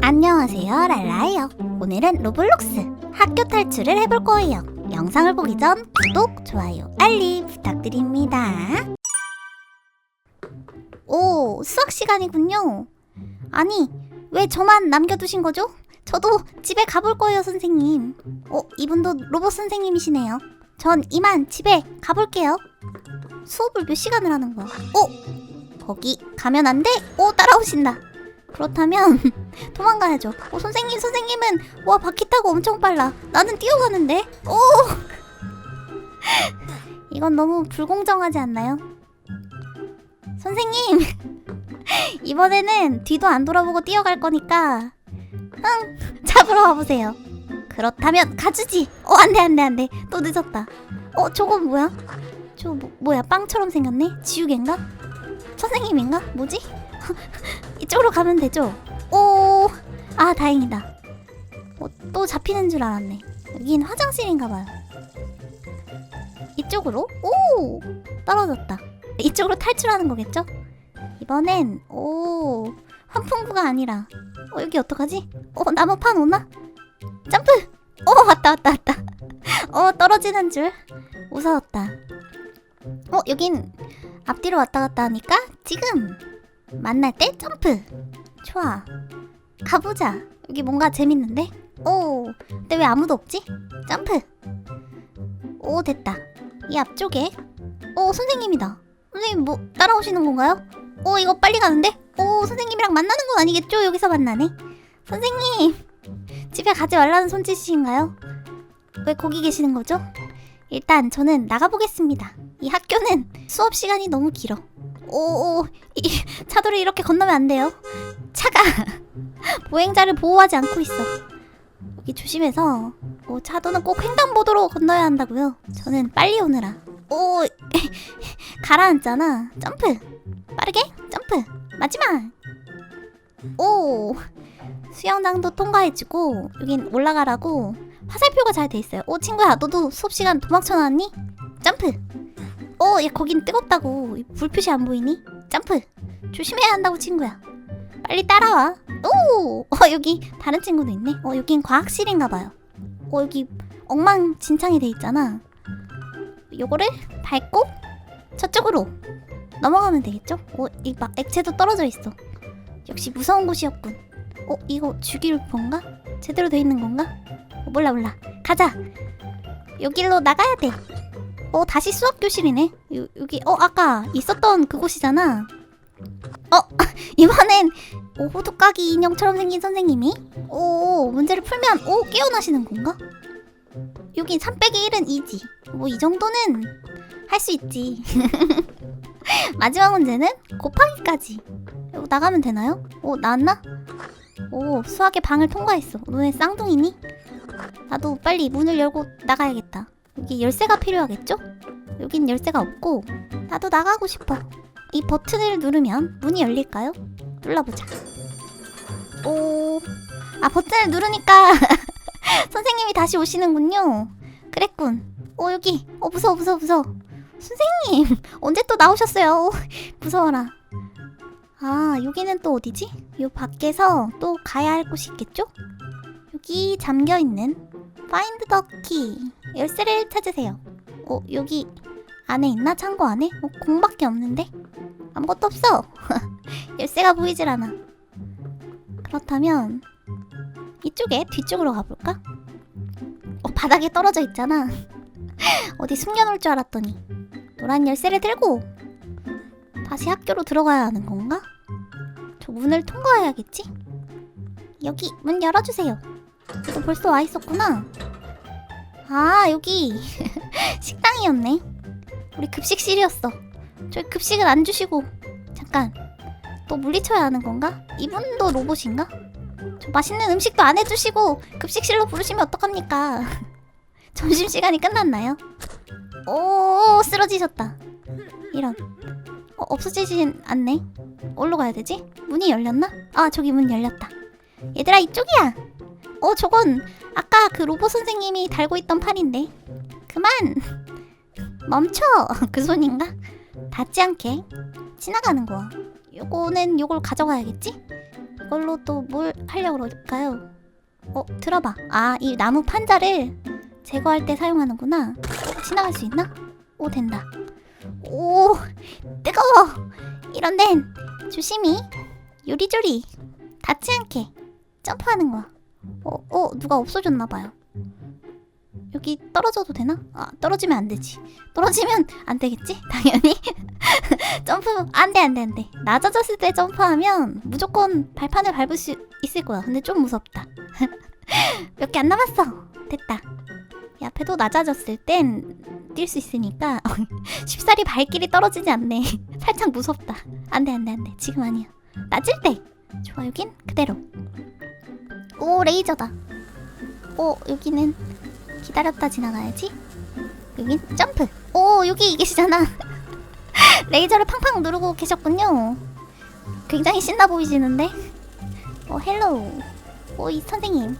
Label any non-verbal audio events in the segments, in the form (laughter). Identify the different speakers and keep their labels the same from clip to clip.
Speaker 1: 안녕하세요 랄라예요. 오늘은 로블록스 학교 탈출을 해볼 거예요. 영상을 보기 전 구독, 좋아요, 알림 부탁드립니다. 오 수학 시간이군요. 아니 왜 저만 남겨두신 거죠? 저도 집에 가볼 거예요 선생님. 어 이분도 로봇 선생님이시네요. 전 이만 집에 가볼게요. 수업을 몇 시간을 하는 거야? 어? 거기 가면 안 돼? 오 따라오신다 그렇다면 (laughs) 도망가야죠. 어, 선생님, 선생님은 와 바퀴 타고 엄청 빨라. 나는 뛰어가는데. 오, (laughs) 이건 너무 불공정하지 않나요? 선생님, (laughs) 이번에는 뒤도 안 돌아보고 뛰어갈 거니까, 응, 잡으러 와보세요. 그렇다면 가주지. 어, 안돼, 안돼, 안돼. 또 늦었다. 어, 저건 뭐야? 저 뭐, 뭐야? 빵처럼 생겼네. 지우개인가? 선생님인가? 뭐지? 이쪽으로 가면 되죠? 오, 아 다행이다. 어, 또 잡히는 줄 알았네. 여긴 화장실인가 봐요. 이쪽으로? 오, 떨어졌다. 이쪽으로 탈출하는 거겠죠? 이번엔 오 환풍구가 아니라 어 여기 어떡하지? 어 나무판 오나? 점프! 어 왔다 왔다 왔다. (laughs) 어 떨어지는 줄 무서웠다. 어 여긴 앞뒤로 왔다 갔다 하니까 지금 만날 때 점프. 좋아. 가보자. 여기 뭔가 재밌는데? 오, 근데 왜 아무도 없지? 점프. 오, 됐다. 이 앞쪽에. 오, 선생님이다. 선생님 뭐 따라오시는 건가요? 오, 이거 빨리 가는데? 오, 선생님이랑 만나는 건 아니겠죠? 여기서 만나네. 선생님, 집에 가지 말라는 손짓이신가요? 왜 거기 계시는 거죠? 일단 저는 나가보겠습니다. 이 학교는 수업 시간이 너무 길어. 오, 오, 이 차도를 이렇게 건너면 안 돼요. 차가 (laughs) 보행자를 보호하지 않고 있어. 여기 조심해서. 오, 차도는 꼭 횡단보도로 건너야 한다고요. 저는 빨리 오느라. 오, (laughs) 가라앉잖아. 점프. 빠르게 점프. 마지막. 오, 수영장도 통과해주고 여긴 올라가라고 화살표가 잘 돼 있어요. 오, 친구야, 너도 수업 시간 도망쳐 나왔니? 점프. 어, 야, 거긴 뜨겁다고. 불빛이 안 보이니? 점프. 조심해야 한다고, 친구야. 빨리 따라와. 오! 어, 여기 다른 친구도 있네. 어, 여긴 과학실인가 봐요. 어, 여기 엉망진창이 돼 있잖아. 요거를 밟고 저쪽으로 넘어가면 되겠죠? 어, 이 막 액체도 떨어져 있어. 역시 무서운 곳이었군. 어, 이거 주기를 본가? 제대로 돼 있는 건가? 어, 몰라 몰라. 가자. 여기로 나가야 돼. 어 다시 수업 교실이네. 요, 여기 어 아까 있었던 그곳이잖아. 어 (laughs) 이번엔 오 호두까기 인형처럼 생긴 선생님이 오 문제를 풀면 오 깨어나시는 건가? 여기 3 빼기 1은 2지. 뭐 이 정도는 할 수 있지. (laughs) 마지막 문제는 곱하기까지. 이거 나가면 되나요? 오 나왔나? 오 수학의 방을 통과했어. 너네 쌍둥이니? 나도 빨리 문을 열고 나가야겠다. 여기 열쇠가 필요하겠죠? 여긴 열쇠가 없고 나도 나가고 싶어. 이 버튼을 누르면 문이 열릴까요? 눌러보자. 오, 아 버튼을 누르니까 (laughs) 선생님이 다시 오시는군요. 그랬군. 오 여기, 어 무서워 무서워 무서워. 선생님 (laughs) 언제 또 나오셨어요? (laughs) 무서워라. 아 여기는 또 어디지? 요 밖에서 또 가야 할 곳이 있겠죠? 여기 잠겨 있는 파인드 더 키. 열쇠를 찾으세요. 어, 여기 안에 있나? 창고 안에? 어, 공밖에 없는데? 아무것도 없어. (laughs) 열쇠가 보이질 않아. 그렇다면 이쪽에 뒤쪽으로 가볼까? 어, 바닥에 떨어져 있잖아. (laughs) 어디 숨겨놓을 줄 알았더니 노란 열쇠를 들고 다시 학교로 들어가야 하는 건가? 저 문을 통과해야겠지? 여기 문 열어주세요. 너 벌써 와 있었구나. 아 여기 (laughs) 식당이었네. 우리 급식실이었어. 저희 급식은 안 주시고 잠깐 또 물리쳐야 하는 건가? 이분도 로봇인가? 저 맛있는 음식도 안 해주시고 급식실로 부르시면 어떡합니까? (laughs) 점심 시간이 끝났나요? 오 쓰러지셨다. 이런 어, 없어지진 않네. 어디로 가야 되지? 문이 열렸나? 아 저기 문 열렸다. 얘들아 이쪽이야. 어 저건 아까 그 로봇 선생님이 달고 있던 팔인데 그만 멈춰 (laughs) 그 손인가 닿지 않게 지나가는 거야 요거는 요걸 가져가야겠지 이걸로 또 뭘 하려고 그럴까요? 어, 들어봐. 아, 이 나무 판자를 제거할 때 사용하는구나. 지나갈 수 있나? 오, 된다. 오, 뜨거워. 이런 데는 조심히 요리조리 닿지 않게 점프하는 거야. 어, 어, 누가 없어졌나 봐요. 여기 떨어져도 되나? 아, 떨어지면 안 되지. 떨어지면 안 되겠지? 당연히. (laughs) 점프 안 돼, 안 돼, 안 돼. 낮아졌을 때 점프하면 무조건 발판을 밟을 수 있을 거야. 근데 좀 무섭다. (laughs) 몇 개 안 남았어. 됐다. 이 앞에도 낮아졌을 땐 뛸 수 있으니까 (laughs) 쉽사리 발길이 떨어지지 않네. 살짝 무섭다. 안 돼, 안 돼, 안 돼. 지금 아니야. 낮을 때. 좋아, 여긴 그대로. 오, 레이저다. 오, 여기는 기다렸다 지나가야지. 여긴 점프. 오, 여기 계시잖아. (laughs) 레이저를 팡팡 누르고 계셨군요. 굉장히 신나 보이시는데. 어, 헬로우. 오, 이 선생님.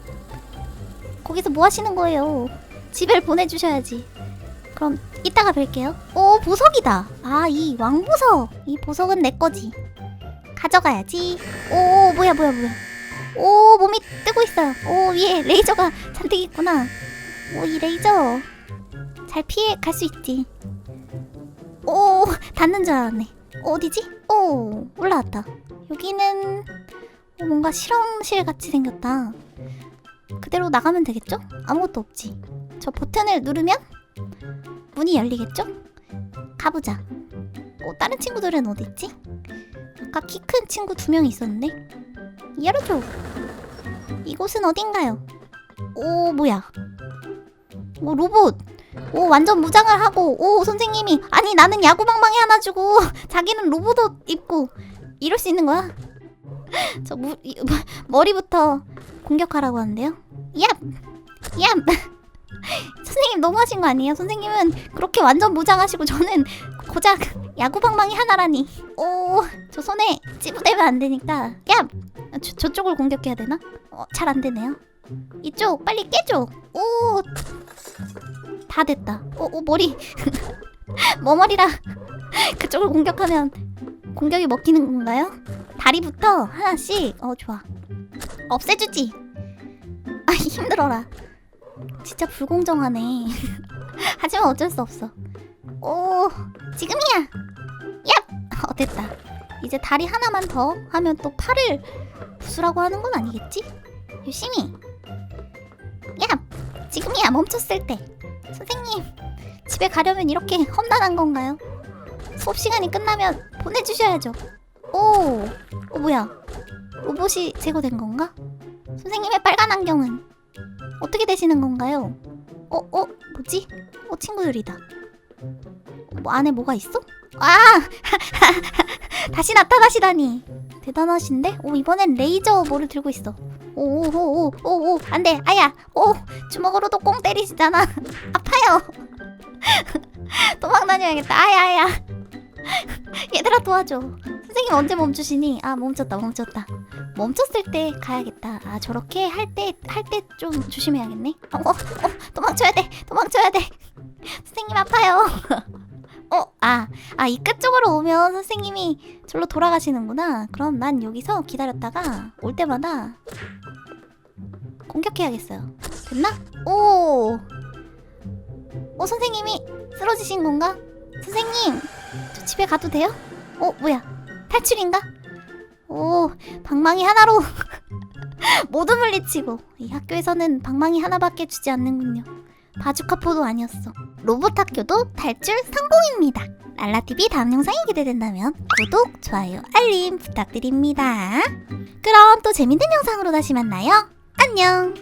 Speaker 1: 거기서 뭐 하시는 거예요? 집을 보내주셔야지. 그럼 이따가 뵐게요. 오, 보석이다. 아, 이 왕보석. 이 보석은 내 거지. 가져가야지. 오, 뭐야, 뭐야, 뭐야. 오, 몸이 뜨고 있어요. 오, 위에 레이저가 잔뜩 있구나. 오, 이 레이저. 잘 피해 갈 수 있지. 오, 닿는 줄 알았네. 어디지? 오, 올라왔다. 여기는 어, 뭔가 실험실 같이 생겼다. 그대로 나가면 되겠죠? 아무것도 없지. 저 버튼을 누르면 문이 열리겠죠? 가보자. 어, 다른 친구들은 어디 있지? 아까 키 큰 친구 두 명 있었는데. 열어줘. 이곳은 어딘가요? 오, 뭐야? 오, 로봇. 오, 완전 무장을 하고. 오, 선생님이 아니 나는 야구방망이 하나 주고 (laughs) 자기는 로봇 옷 입고 이럴 수 있는 거야? (laughs) 저 무, 이, 뭐, (laughs) 머리부터 공격하라고 하는데요. 얍! 얍! 선생님 너무하신 거 아니에요? 선생님은 그렇게 완전 무장하시고 저는 고작 야구방망이 하나라니. 오, 저 손에 찌부대면 안 되니까. 얍! 저, 저쪽을 공격해야 되나? 어, 잘 안 되네요. 이쪽 빨리 깨줘. 오, 다 됐다. 오, 오 머리. (laughs) 머머리라 그쪽을 공격하면 공격이 먹히는 건가요? 다리부터 하나씩. 어, 좋아. 없애주지. 아, 힘들어라. 진짜 불공정하네. (laughs) 하지만 어쩔 수 없어. 오, 지금이야. 얍! 어, 됐다. 이제 다리 하나만 더 하면 또 팔을 부수라고 하는 건 아니겠지? 유심히. 야, 지금이야 멈췄을 때. 선생님, 집에 가려면 이렇게 험난한 건가요? 수업 시간이 끝나면 보내주셔야죠. 오, 어 뭐야? 로봇이 제거된 건가? 선생님의 빨간 안경은 어떻게 되시는 건가요? 어, 어, 뭐지? 어, 친구들이다. 뭐 안에 뭐가 있어? 아! (laughs) 다시 나타나시다니. 대단하신데? 오, 이번엔 레이저 뭐를 들고 있어. 오, 오, 오, 오, 오, 오, 안 돼. 아야. 오, 주먹으로도 꽁 때리시잖아. (laughs) 아파요. (laughs) 도망 다녀야겠다. 아야, 아야. 얘들아 도와줘. 선생님 언제 멈추시니? 아, 멈췄다, 멈췄다. 멈췄을 때 가야겠다. 아, 저렇게 할 때, 할 때 좀 조심해야겠네. 어, 어, 어, 도망쳐야 돼. 도망쳐야 돼. 선생님 아파요. (laughs) 어, 아, 아, 이 끝 쪽으로 오면 선생님이 절로 돌아가시는구나. 그럼 난 여기서 기다렸다가 올 때마다 공격해야겠어요. 됐나? 오! 어, 선생님이 쓰러지신 건가? 선생님, 저 집에 가도 돼요? 어, 뭐야? 탈출인가? 오, 방망이 하나로 (laughs) 모두 물리치고 이 학교에서는 방망이 하나밖에 주지 않는군요. 바주카포도 아니었어. 로봇 학교도 탈출 성공입니다. 랄라TV 다음 영상이 기대된다면 구독, 좋아요, 알림 부탁드립니다. 그럼 또 재밌는 영상으로 다시 만나요. 안녕!